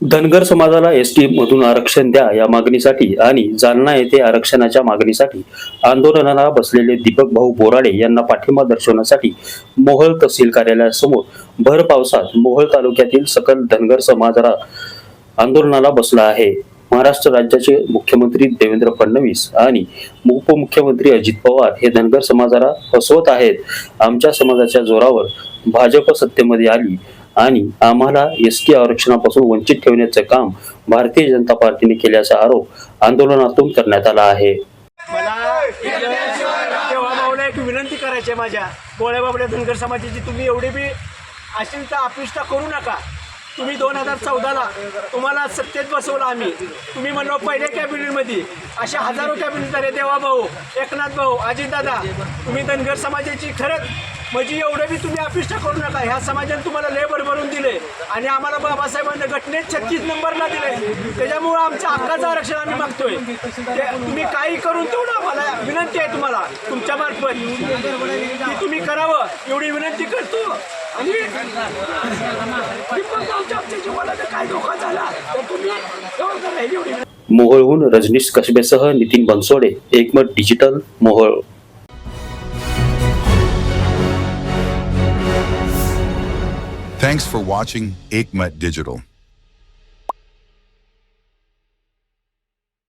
धनगर समाजाला S T मधून आरक्षण द्या या मागणीसाठी आणि जालना येथे आरक्षणाच्या मागणीसाठी आंदोलनाला बसलेले दीपक भाऊ बोराडे यांना पाठिंबा दर्शवण्यासाठी मोहोळ तहसील कार्यालयासमोर भर पावसात मोहोळ तालुक्यातील सकल धनगर समाजाला आंदोलनाला बसला आहे. महाराष्ट्र राज्याचे मुख्यमंत्री देवेंद्र फडणवीस आणि उपमुख्यमंत्री अजित पवार हे धनगर समाजाला फसवत आहेत. आमच्या समाजाच्या जोरावर भाजप सत्तेमध्ये आली. आणि आम्हाला एस टी आरक्षणापासून वंचित ठेवण्याचं काम भारतीय जनता पार्टीने केल्याचा आरोप आंदोलनातून करण्यात आला आहे. मला एक विनंती करायची आहे माझ्या. गोळ्या बाबड्या धनगर समाजाची तुम्ही एवढी बी अशी अपेक्षा करू नका. तुम्ही दोन हजार चौदाला तुम्हाला सत्तेत बसवलं आम्ही. तुम्ही म्हणलो पहिल्या कॅबिनेटमध्ये. अशा हजारो कॅबिनेट झाले देवा भाऊ एकनाथ भाऊ अजितदादा तुम्ही धनगर समाजाची खरंच म्हणजे एवढं बी तुम्ही अपेक्षा करू नका. ह्या समाजाने तुम्हाला लेबर भरून दिले आणि आम्हाला बाबासाहेबांना घटनेत छत्तीस नंबरला दिले त्याच्यामुळं आमचं हक्काचं आरक्षण आम्ही मागतोय. ते तुम्ही काही करून तेवढं आम्हाला विनंती आहे तुम्हाला तुमच्या मार्फत. की तुम्ही करावं. एवढी विनंती करतो. आणि दीपक भाऊच्या आमच्या जीवाला जर काय धोका झाला तर तुम्ही जवळ करा एवढी विनंती मोहोळहून रजनीश कसबेसह नितीन बनसोडे एकमत digital Mohol Thanks for watching Aikmat Digital.